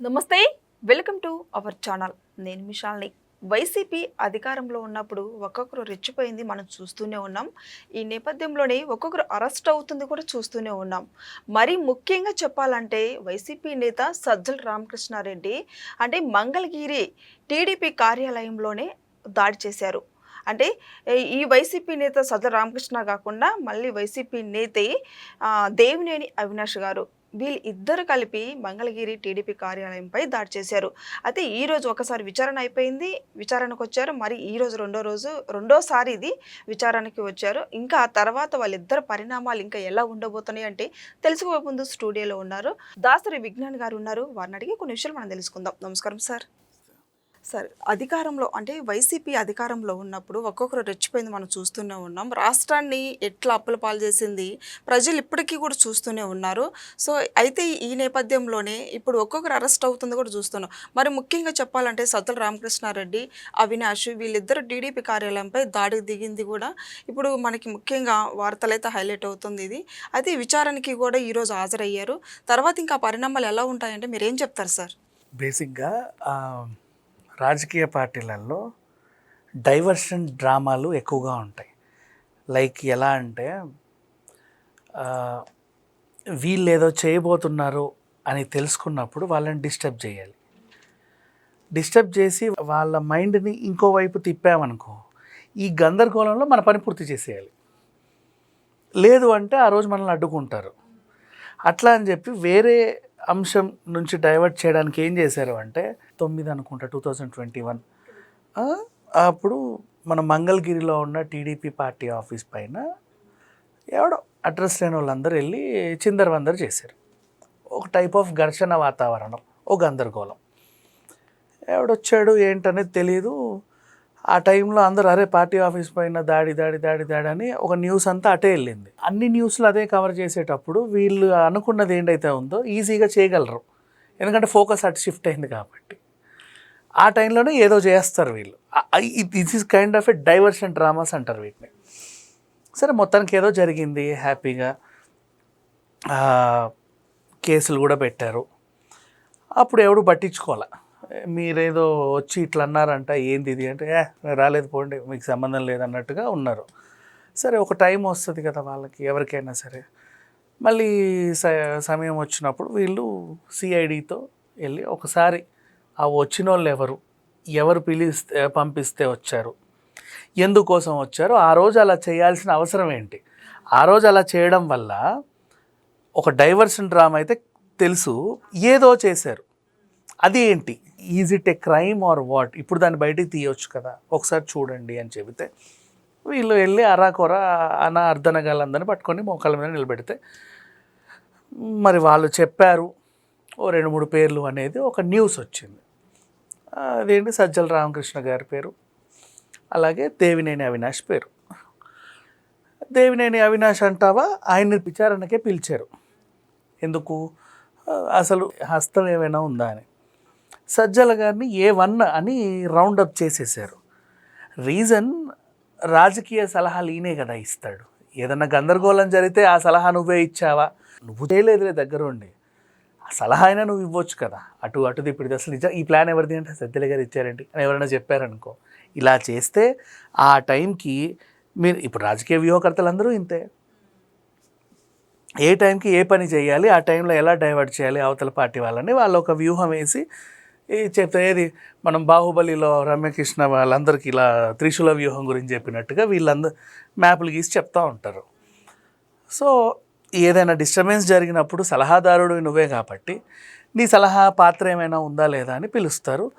నమస్తే welcome to our channel. నేను మిషాల్ని YCP అధికారంలో ఉన్నప్పుడు ఒక్కొక్కరు రెచ్చిపోయింది మనం చూస్తూనే ఉన్నాం. ఈ నేపథ్యంలోనే ఒక్కొక్కరు అరెస్ట్ అవుతుంది కూడా చూస్తూనే ఉన్నాం. మరి ముఖ్యంగా చెప్పాలంటే వైసీపీ నేత సజ్జల రామకృష్ణారెడ్డి అంటే మంగళగిరి టీడీపీ కార్యాలయంలోనే దాడి చేశారు. అంటే ఈ వైసీపీ నేత సజ్జల రామకృష్ణ కాకుండా మళ్ళీ వైసీపీ నేత దేవినేని అవినాష్ గారు వీళ్ళు ఇద్దరు కలిపి మంగళగిరి టీడీపీ కార్యాలయంపై దాడి చేశారు. అయితే ఈ రోజు ఒకసారి విచారణ అయిపోయింది. విచారణకు వచ్చారు. మరి ఈ రోజు రెండో రోజు రెండోసారి ఇది విచారణకి వచ్చారు. ఇంకా తర్వాత వాళ్ళిద్దరు పరిణామాలు ఇంకా ఎలా ఉండబోతున్నాయి అంటే తెలుసుకోబోయే ముందు స్టూడియోలో ఉన్నారు. దాసరి విజ్ఞాన్ గారు ఉన్నారు. వారిని అడిగి కొన్ని విషయాలు మనం తెలుసుకుందాం. నమస్కారం సార్. సార్ అధికారంలో అంటే వైసీపీ అధికారంలో ఉన్నప్పుడు ఒక్కొక్కరు రెచ్చిపోయింది మనం చూస్తూనే ఉన్నాం. రాష్ట్రాన్ని ఎట్లా అప్పుల పాలు చేసింది ప్రజలు ఇప్పటికీ కూడా చూస్తూనే ఉన్నారు. సో అయితే ఈ నేపథ్యంలోనే ఇప్పుడు ఒక్కొక్కరు అరెస్ట్ అవుతుంది కూడా చూస్తున్నాం. మరి ముఖ్యంగా చెప్పాలంటే సజ్జల రామకృష్ణారెడ్డి అవినాష్ వీళ్ళిద్దరు టీడీపీ కార్యాలయంపై దాడికి దిగింది కూడా. ఇప్పుడు మనకి ముఖ్యంగా వార్తలు అయితే హైలైట్ అవుతుంది ఇది. అయితే విచారణకి కూడా ఈరోజు హాజరయ్యారు. తర్వాత ఇంకా పరిణామాలు ఎలా ఉంటాయంటే మీరు ఏం చెప్తారు సార్? బేసిక్గా రాజకీయ పార్టీలలో డైవర్షన్ డ్రామాలు ఎక్కువగా ఉంటాయి. లైక్ ఎలా అంటే వీళ్ళు ఏదో చేయబోతున్నారు అని తెలుసుకున్నప్పుడు వాళ్ళని డిస్టర్బ్ చేయాలి. డిస్టర్బ్ చేసి వాళ్ళ మైండ్ని ఇంకోవైపు తిప్పామనుకో ఈ గందరగోళంలో మన పని పూర్తి చేసేయాలి. లేదు అంటే ఆ రోజు మనల్ని అడ్డుకుంటారు. అట్లా అని చెప్పి వేరే అంశం నుంచి డైవర్ట్ చేయడానికి ఏం చేశారు అంటే తొమ్మిది అనుకుంటా టూ థౌజండ్ ట్వంటీ వన్ అప్పుడు మన మంగళగిరిలో ఉన్న టీడీపీ పార్టీ ఆఫీస్ పైన ఎవడో అడ్రస్ లేని వాళ్ళందరూ వెళ్ళి చిందరవందరు చేశారు. ఒక టైప్ ఆఫ్ ఘర్షణ వాతావరణం ఒక గందరగోళం. ఎవడొచ్చాడు ఏంటనేది తెలియదు ఆ టైంలో అందరూ అరే పార్టీ ఆఫీస్ పైన దాడి దాడి దాడి దాడి అని ఒక న్యూస్ అంతా అటే వెళ్ళింది. అన్ని న్యూస్లు అదే కవర్ చేసేటప్పుడు వీళ్ళు అనుకున్నది ఏంటైతే ఉందో ఈజీగా చేయగలరు. ఎందుకంటే ఫోకస్ అటు షిఫ్ట్ అయింది కాబట్టి. ఆ టైంలోనే ఏదో చేస్తారు వీళ్ళు. This is kind of a diversion dramas అంటారు వీటిని. సరే మొత్తానికి ఏదో జరిగింది హ్యాపీగా. కేసులు కూడా పెట్టారు. అప్పుడు ఎవడు పట్టించుకోవాలి? మీరేదో వచ్చి ఇట్లా అన్నారంట ఏంది ఇది అంటే ఏ రాలేదు పోండి మీకు సంబంధం లేదన్నట్టుగా ఉన్నారు. సరే ఒక టైం వస్తుంది కదా వాళ్ళకి ఎవరికైనా సరే. మళ్ళీ స సమయం వచ్చినప్పుడు వీళ్ళు సిఐడితో వెళ్ళి ఒకసారి ఆ వచ్చిన వాళ్ళు ఎవరు ఎవరు పిలిస్తే పంపిస్తే వచ్చారు ఎందుకోసం వచ్చారు ఆ రోజు అలా చేయాల్సిన అవసరం ఏంటి? ఆ రోజు అలా చేయడం వల్ల ఒక డైవర్షన్ డ్రామా అయితే తెలుసు ఏదో చేశారు. అది ఏంటి? Is it a crime or what ఇప్పుడు దాన్ని బయటికి తీయొచ్చు కదా. ఒకసారి చూడండి అని చెబితే వీళ్ళు వెళ్ళి అరాకొర అన అర్ధనగాలందరినీ పట్టుకొని మోకాళ్ళ మీద నిలబెడితే మరి వాళ్ళు చెప్పారు ఓ రెండు మూడు పేర్లు అనేది ఒక న్యూస్ వచ్చింది. అదేంటి సజ్జల రామకృష్ణ గారి పేరు అలాగే దేవినేని అవినాష్ పేరు. దేవినేని అవినాష్ అంటావా? ఆయన్ని విచారణకే పిలిచారు. ఎందుకు? అసలు హస్తం ఏమైనా ఉందా అని. సజ్జల గారిని ఏ వన్ అని రౌండప్ చేసేసారు రీజన్ రాజకీయ సలహాలు ఈయనే కదా ఇస్తాడు. ఏదన్నా గందరగోళం జరిగితే ఆ సలహా నువ్వే ఇచ్చావా? నువ్వు చేయలేదులే దగ్గరుండి. ఆ సలహా అయినా నువ్వు ఇవ్వచ్చు కదా. అటు అటు ఇప్పుడు అసలు నిజం ఈ ప్లాన్ ఎవరిది అంటే సజ్జల గారు ఇచ్చారండి. అని ఎవరైనా చెప్పారనుకో. ఇలా చేస్తే ఆ టైంకి మీరు ఇప్పుడు రాజకీయ వ్యూహకర్తలు అందరూ ఇంతే. ఏ టైంకి ఏ పని చేయాలి ఆ టైంలో ఎలా డైవర్ట్ చేయాలి అవతల పార్టీ వాళ్ళని వాళ్ళు ఒక వ్యూహం వేసి ఈ చెప్తే ఏది? మనం బాహుబలిలో రమ్యకృష్ణ వాళ్ళందరికీ ఇలా త్రిశూల వ్యూహం గురించి చెప్పినట్టుగా వీళ్ళందరూ మ్యాప్లు గీసి చెప్తూ ఉంటారు. సో ఏదైనా డిస్టర్బెన్స్ జరిగినప్పుడు సలహాదారుడు నువ్వే కాబట్టి నీ సలహా పాత్ర ఏమైనా ఉందా లేదా అని పిలుస్తారు.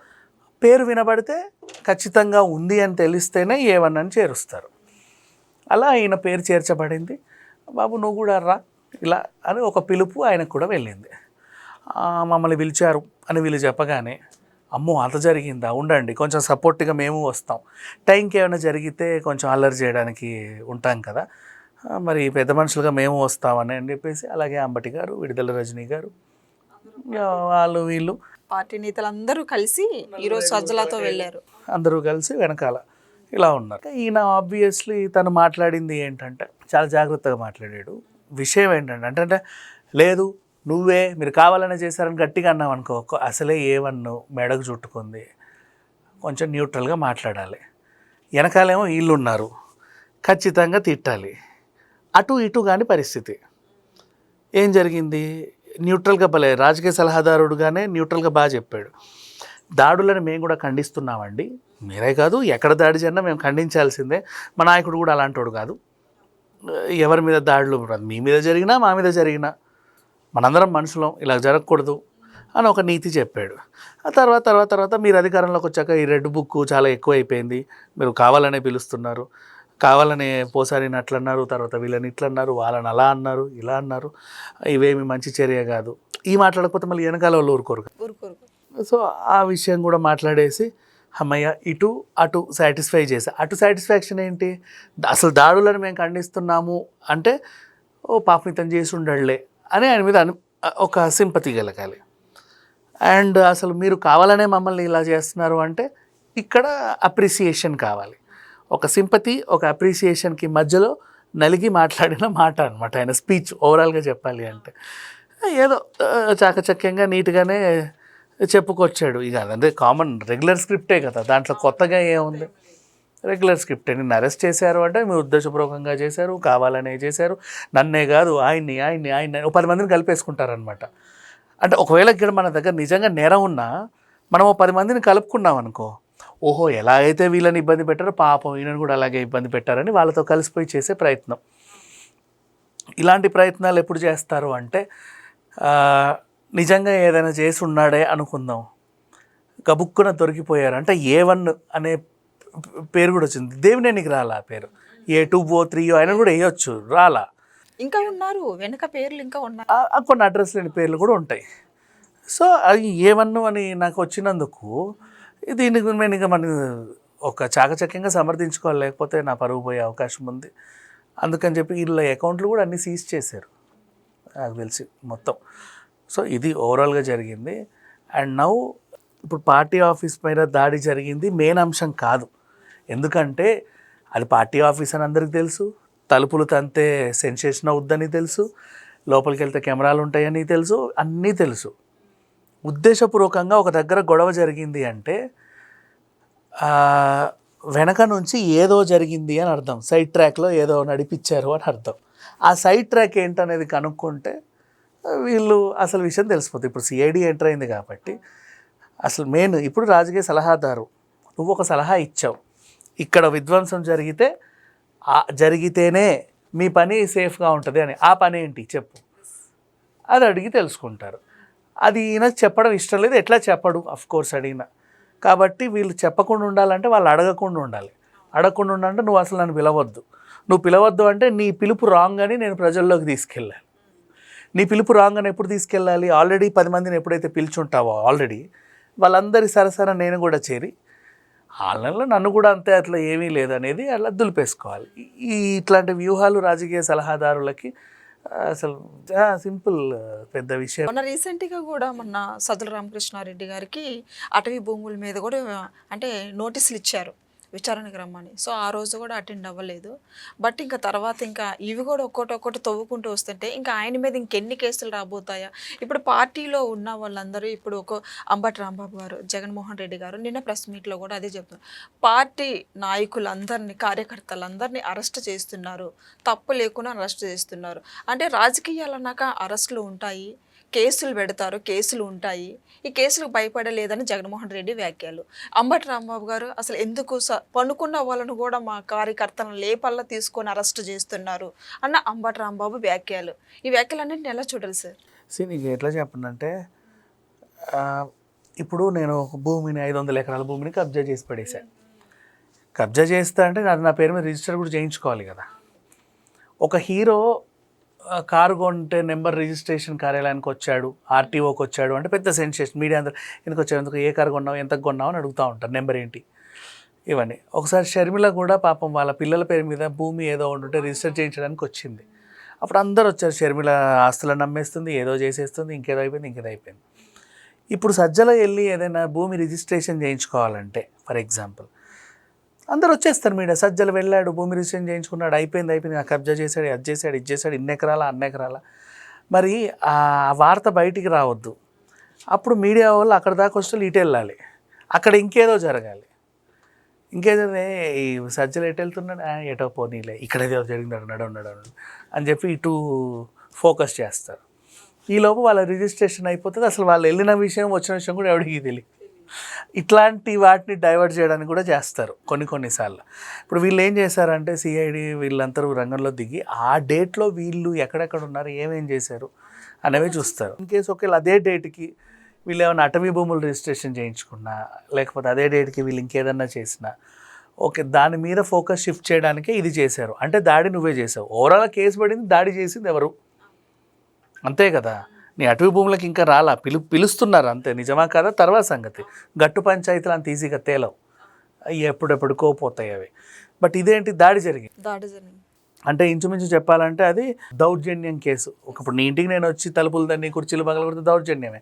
పేరు వినబడితే ఖచ్చితంగా ఉంది అని తెలిస్తేనే ఏమన్నా అని చేరుస్తారు. అలా ఆయన పేరు చేర్చబడింది. బాబు నువ్వు కూడా రా ఇలా అని ఒక పిలుపు ఆయనకు కూడా వెళ్ళింది. మమ్మల్ని పిలిచారు అని వీళ్ళు చెప్పగానే అమ్మో అంత జరిగిందా? ఉండండి కొంచెం సపోర్ట్గా మేము వస్తాం. టైంకి ఏమైనా జరిగితే కొంచెం అల్లరి చేయడానికి ఉంటాం కదా. మరి పెద్ద మనుషులుగా మేము వస్తామని అని చెప్పేసి అలాగే అంబటి గారు విడుదల రజనీ గారు వాళ్ళు వీళ్ళు పార్టీ నేతలందరూ కలిసి ఈరోజు సజ్జలతో వెళ్ళారు. అందరూ కలిసి వెనకాల ఇలా ఉన్నారు. ఈయన ఆబ్వియస్లీ తను మాట్లాడింది ఏంటంటే చాలా జాగ్రత్తగా మాట్లాడాడు. విషయం ఏంటంటే అంటే లేదు నువ్వే మీరు కావాలనే చేశారని గట్టిగా అన్నావు అనుకో అసలే ఏవన్ను మెడకు చుట్టుకుంది. కొంచెం న్యూట్రల్గా మాట్లాడాలి. వెనకాలేమో వీళ్ళు ఉన్నారు ఖచ్చితంగా తిట్టాలి. అటు ఇటు కాని పరిస్థితి. ఏం జరిగింది? న్యూట్రల్గా భలే రాజకీయ సలహాదారుడుగానే న్యూట్రల్గా బాగా చెప్పాడు. దాడులను మేము కూడా ఖండిస్తున్నామండి. మీరే కాదు ఎక్కడ దాడి చేసినా మేము ఖండించాల్సిందే. మా నాయకుడు కూడా అలాంటోడు కాదు. ఎవరి మీద దాడులు మీ మీద జరిగినా మా మీద జరిగినా. మనందరం మనుషులం ఇలా జరగకూడదు అని ఒక నీతి చెప్పాడు. ఆ తర్వాత తర్వాత తర్వాత మీరు అధికారంలోకి వచ్చాక ఈ రెడ్ బుక్ చాలా ఎక్కువ అయిపోయింది మీరు కావాలనే పిలుస్తున్నారు. కావాలనే పోసారిని అట్లా అన్నారు తర్వాత వీళ్ళని ఇట్లా అన్నారు వాళ్ళని అలా అన్నారు ఇలా అన్నారు. ఇవేమి మంచి చర్య కాదు. ఈ మాట్లాడకపోతే మళ్ళీ వెనకాల వాళ్ళు ఊరుకోరు ఊరుకోరు. సో ఆ విషయం కూడా మాట్లాడేసి అమ్మయ్య ఇటు అటు సాటిస్ఫై చేసా అటు సాటిస్ఫాక్షన్ ఏంటి? అసలు దాడులను మేము ఖండిస్తున్నాము అంటే ఓ పాపం ఇతను చేసి ఉండడులే అని ఆయన మీద ఒక సింపతి కలగాలి. అండ్ అసలు మీరు కావాలనే మమ్మల్ని ఇలా చేస్తున్నారు అంటే ఇక్కడ అప్రిసియేషన్ కావాలి. ఒక సింపతి ఒక అప్రిసియేషన్కి మధ్యలో నలిగి మాట్లాడిన మాట అనమాట ఆయన స్పీచ్ ఓవరాల్గా చెప్పాలి అంటే. ఏదో చాకచక్యంగా నీట్గానే చెప్పుకొచ్చాడు. ఇక అదంటే కామన్ రెగ్యులర్ స్క్రిప్టే కదా దాంట్లో కొత్తగా ఏముంది? రెగ్యులర్ స్క్రిప్ట్ నిన్ను అరెస్ట్ చేశారు అంటే మీరు ఉద్దేశపూర్వకంగా చేశారు కావాలనే చేశారు. నన్నే కాదు ఆయన్ని ఆయన్ని ఆయన్ని ఓ పది మందిని కలిపేసుకుంటారనమాట అంటే ఒకవేళ ఇక్కడ మన దగ్గర నిజంగా నేరం ఉన్నా మనం ఓ పది మందిని కలుపుకున్నాం అనుకో ఓహో ఎలా అయితే వీళ్ళని ఇబ్బంది పెట్టారో పాపం ఈయనను కూడా అలాగే ఇబ్బంది పెట్టారని వాళ్ళతో కలిసిపోయి చేసే ప్రయత్నం. ఇలాంటి ప్రయత్నాలు ఎప్పుడు చేస్తారు అంటే నిజంగా ఏదైనా చేసి ఉన్నాడే అనుకుందాం. గబుక్కున దొరికిపోయారు. అంటే ఏ వన్ అనే పేరు కూడా వచ్చింది. దేవినేనికి రాలా ఆ పేరు? ఏ టూ ఓ త్రీ ఆయన కూడా వేయొచ్చు రాలా. ఇంకా ఉన్నారు వెనక పేర్లు ఇంకా ఉన్నారు. కొన్ని అడ్రస్ లేని పేర్లు కూడా ఉంటాయి. సో అది ఏమన్ను అని నాకు వచ్చినందుకు దీనికి నేను ఇంకా మన ఒక చాకచక్యంగా సమర్థించుకోవాలి లేకపోతే నా పరుగు పోయే అవకాశం ఉంది. అందుకని చెప్పి వీళ్ళ అకౌంట్లు కూడా అన్నీ సీజ్ చేశారు నాకు తెలిసి మొత్తం. సో ఇది ఓవరాల్గా జరిగింది. అండ్ నౌ ఇప్పుడు పార్టీ ఆఫీస్ పైన దాడి జరిగింది మెయిన్ అంశం కాదు. ఎందుకంటే అది పార్టీ ఆఫీస్ అని అందరికీ తెలుసు తలుపులు తంతే సెన్సేషన్ అవుద్దని తెలుసు లోపలికి వెళ్తే కెమెరాలు ఉంటాయని తెలుసు అన్నీ తెలుసు. ఉద్దేశపూర్వకంగా ఒక దగ్గర గొడవ జరిగింది అంటే వెనక నుంచి ఏదో జరిగింది అని అర్థం. సైడ్ ట్రాక్లో ఏదో నడిపించారు అని అర్థం. ఆ సైడ్ ట్రాక్ ఏంటనేది కనుక్కుంటే వీళ్ళు అసలు విషయం తెలిసిపోతుంది. ఇప్పుడు సిఐడి ఎంటర్ అయింది కాబట్టి అసలు మెయిన్ ఇప్పుడు రాజకీయ సలహాదారు నువ్వు ఒక సలహా ఇచ్చావు. ఇక్కడ విధ్వంసం జరిగితే జరిగితేనే మీ పని సేఫ్గా ఉంటుంది అని. ఆ పని ఏంటి? చెప్పు. అది అడిగి తెలుసుకుంటారు. అది ఈయన చెప్పడం ఇష్టం లేదు. ఎట్లా చెప్పడు? కోర్స్ అడిగిన. కాబట్టి వీళ్ళు చెప్పకుండా ఉండాలంటే వాళ్ళు అడగకుండా ఉండాలి. అడగకుండా ఉండాలంటే నువ్వు అసలు నన్ను పిలవద్దు. నువ్వు పిలవద్దు అంటే నీ పిలుపు రాంగ్ అని నేను ప్రజల్లోకి తీసుకెళ్ళాలి. నీ పిలుపు రాంగ్ అని ఎప్పుడు తీసుకెళ్ళాలి? ఆల్రెడీ పది మందిని ఎప్పుడైతే పిలుచుంటావో ఆల్రెడీ వాళ్ళందరి సరసర నేను కూడా చేరి వాళ్ళలో నన్ను కూడా అంతే అట్లా ఏమీ లేదనేది అలా దులిపేసుకోవాలి. ఈ ఇట్లాంటి వ్యూహాలు రాజకీయ సలహాదారులకి అసలు సింపుల్ పెద్ద విషయం. మొన్న రీసెంట్గా కూడా మొన్న సదుల రామకృష్ణారెడ్డి గారికి అటవీ భూముల మీద కూడా అంటే నోటీసులు ఇచ్చారు. విచారణకు రమ్మని. సో ఆ రోజు కూడా అటెండ్ అవ్వలేదు. బట్ ఇంకా తర్వాత ఇంకా ఇవి కూడా ఒక్కోటి ఒక్కటి తవ్వుకుంటూ వస్తుంటే ఇంకా ఆయన మీద ఇంకెన్ని కేసులు రాబోతాయా? ఇప్పుడు పార్టీలో ఉన్న వాళ్ళందరూ ఇప్పుడు ఒక అంబటి రాంబాబు గారు జగన్మోహన్ రెడ్డి గారు నిన్న ప్రెస్ మీట్లో కూడా అదే చెప్తున్నారు. పార్టీ నాయకులందరినీ కార్యకర్తలందరినీ అరెస్ట్ చేస్తున్నారు. తప్పు లేకుండా అరెస్ట్ చేస్తున్నారు. అంటే రాజకీయాలు అన్నాక అరెస్టులు ఉంటాయి. కేసులు పెడతారు కేసులు ఉంటాయి. ఈ కేసులకు భయపడలేదని జగన్మోహన్ రెడ్డి వ్యాఖ్యలు. అంబటి రాంబాబు గారు అసలు ఎందుకు స పనుకున్న వాళ్ళను కూడా మా కార్యకర్తలను లేపల్లా తీసుకొని అరెస్ట్ చేస్తున్నారు అన్న అంబటి రాంబాబు వ్యాఖ్యలు. ఈ వ్యాఖ్యలన్నింటిని ఎలా చూడాలి సార్? సీ నీకు ఎట్లా చెప్పనంటే ఇప్పుడు నేను ఒక భూమిని ఐదు వందల ఎకరాల భూమిని కబ్జా చేసి పడేశాను కబ్జా చేస్తా అంటే అది నా పేరు మీద రిజిస్టర్ కూడా చేయించుకోవాలి కదా. ఒక హీరో కారు కొంటే నెంబర్ రిజిస్ట్రేషన్ కార్యాలయానికి వచ్చాడు ఆర్టీఓకి వచ్చాడు అంటే పెద్ద సెన్సేషన్. మీడియా అందరూ ఎందుకు వచ్చాడు ఎందుకు? ఏ కారు కొన్నావు? ఎంత కొన్నావు? అని అడుగుతూ ఉంటారు. నెంబర్ ఏంటి? ఇవన్నీ. ఒకసారి షర్మిల కూడా పాపం వాళ్ళ పిల్లల పేరు మీద భూమి ఏదో ఉంటుంటే రిజిస్టర్ చేయించడానికి వచ్చింది. అప్పుడు అందరు వచ్చారు. షర్మిల ఆస్తులను నమ్మేస్తుంది ఏదో చేసేస్తుంది ఇంకేదో అయిపోయింది ఇంకేదో అయిపోయింది. ఇప్పుడు సజ్జల వెళ్ళి ఏదైనా భూమి రిజిస్ట్రేషన్ చేయించుకోవాలంటే ఫర్ ఎగ్జాంపుల్ అందరు వచ్చేస్తారు మీడియా. సజ్జలు వెళ్ళాడు భూమి రిజిస్ట్రేషన్ చేయించుకున్నాడు అయిపోయింది అయిపోయింది. ఆ కబ్జా చేశాడు అది చేశాడు ఇది చేశాడు ఇన్ని ఎకరాల అన్ని ఎకరాల. మరి ఆ వార్త బయటికి రావద్దు. అప్పుడు మీడియా వాళ్ళు అక్కడ దాకా వస్తే ఇటు వెళ్ళాలి. అక్కడ ఇంకేదో జరగాలి. ఇంకేదో ఈ సజ్జలు ఎటు వెళ్తున్నాడు? ఎటో పోనీలే ఇక్కడ ఏదో జరిగింది నడు ఉన్నాడు అని చెప్పి ఇటు ఫోకస్ చేస్తారు. ఈలోపు వాళ్ళ రిజిస్ట్రేషన్ అయిపోతుంది. అసలు వాళ్ళు వెళ్ళిన విషయం వచ్చిన విషయం కూడా ఎవడికి తెలియదు. ఇట్లాంటి వాటిని డైవర్ట్ చేయడానికి కూడా చేస్తారు కొన్ని కొన్నిసార్లు ఇప్పుడు వీళ్ళు ఏం చేశారంటే సిఐడి వీళ్ళందరూ రంగంలో దిగి ఆ డేట్లో వీళ్ళు ఎక్కడెక్కడ ఉన్నారు ఏమేం చేశారు అనేవి చూస్తారు. ఇన్ కేసు ఒకవేళ అదే డేట్కి వీళ్ళు ఏమైనా అటవీ భూములు రిజిస్ట్రేషన్ చేయించుకున్నా లేకపోతే అదే డేట్కి వీళ్ళు ఇంకేదన్నా చేసినా ఓకే దాని మీద ఫోకస్ షిఫ్ట్ చేయడానికే ఇది చేశారు. అంటే దాడి నువ్వే చేసావు ఓవరాల్ కేసు పడింది దాడి చేసింది ఎవరు? అంతే కదా? నీ అటవీ భూములకు ఇంకా రాలా? పిలు పిలుస్తున్నారు అంతే. నిజమా కదా? తర్వాత సంగతి. గట్టు పంచాయతీలు అంత ఈజీగా తేలవు. అవి ఎప్పుడెప్పుడుకో పోతాయి అవి. బట్ ఇదేంటి? దాడి జరిగింది. దాడి జరిగింది. అంటే ఇంచుమించు చెప్పాలంటే అది దౌర్జన్యం కేసు. ఒకప్పుడు నీ ఇంటికి నేను వచ్చి తలుపులు దాన్ని కుర్చీలు పగలగొడితే దౌర్జన్యమే.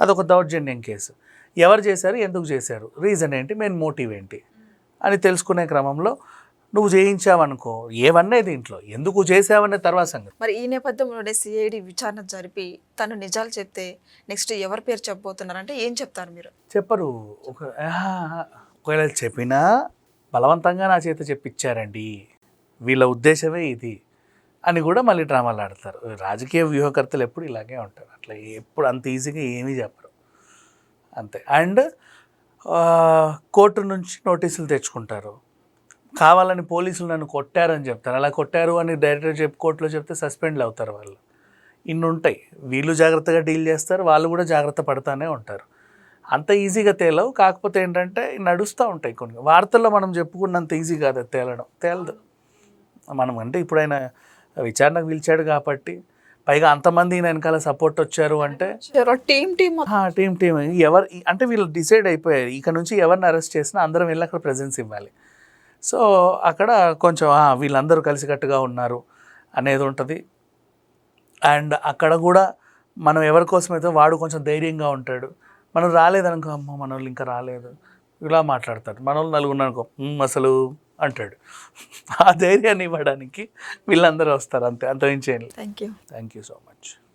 అదొక దౌర్జన్యం కేసు. ఎవరు చేశారు? ఎందుకు చేశారు? రీజన్ ఏంటి? మెయిన్ మోటివ్ ఏంటి? అని తెలుసుకునే క్రమంలో నువ్వు చేయించావనుకో ఏవన్నీ దీంట్లో? ఎందుకు చేసావనే తర్వాత సంగతి. మరి ఈ నేపథ్యంలోనే సిఐడి విచారణ జరిపి తను నిజాలు చెప్తే నెక్స్ట్ ఎవరి పేరు చెప్పబోతున్నారంటే ఏం చెప్తారు మీరు? చెప్పరు. ఒక ఒకవేళ చెప్పినా బలవంతంగా నా చేత చెప్పించారండి. వీళ్ళ ఉద్దేశమే ఇది అని కూడా మళ్ళీ డ్రామాలు ఆడతారు. రాజకీయ వ్యూహకర్తలు ఎప్పుడు ఇలాగే ఉంటారు. అట్లా ఎప్పుడు అంత ఈజీగా ఏమీ చెప్పరు. అంతే. అండ్ కోర్టు నుంచి నోటీసులు తెచ్చుకుంటారు. కావాలని పోలీసులు నన్ను కొట్టారని చెప్తారు. అలా కొట్టారు అని డైరెక్టర్ చెప్పి కోర్టులో చెప్తే సస్పెండ్లు అవుతారు వాళ్ళు. ఇన్ని ఉంటాయి. వీళ్ళు జాగ్రత్తగా డీల్ చేస్తారు. వాళ్ళు కూడా జాగ్రత్త పడతానే ఉంటారు. అంత ఈజీగా తేలవు. కాకపోతే ఏంటంటే నడుస్తూ ఉంటాయి కొన్ని. వార్తల్లో మనం చెప్పుకున్నంత ఈజీ కాదు తేలడం. తేలదు. మనం అంటే ఇప్పుడు ఆయన విచారణకు పిలిచాడు కాబట్టి పైగా అంతమంది ఈయన వెనకాల సపోర్ట్ వచ్చారు అంటే టీం టీం టీం టీం ఎవరు అంటే వీళ్ళు డిసైడ్ అయిపోయారు. ఇక నుంచి ఎవరిని అరెస్ట్ చేసినా అందరం వెళ్ళి అక్కడ ప్రెజెన్స్ ఇవ్వాలి. సో అక్కడ కొంచెం వీళ్ళందరూ కలిసికట్టుగా ఉన్నారు అనేది ఉంటుంది. అండ్ అక్కడ కూడా మనం ఎవరి కోసమైతే వాడు కొంచెం ధైర్యంగా ఉంటాడు మనం రాలేదనుకో అమ్మ మన వాళ్ళు ఇంకా రాలేదు. ఇలా మాట్లాడతారు. మన వాళ్ళు నలుగురు అనుకో "ఉమ్, అసలు అంటాడు. ఆ ధైర్యాన్ని ఇవ్వడానికి వీళ్ళందరూ వస్తారు అంతే అంత ఏం thank you thank you so much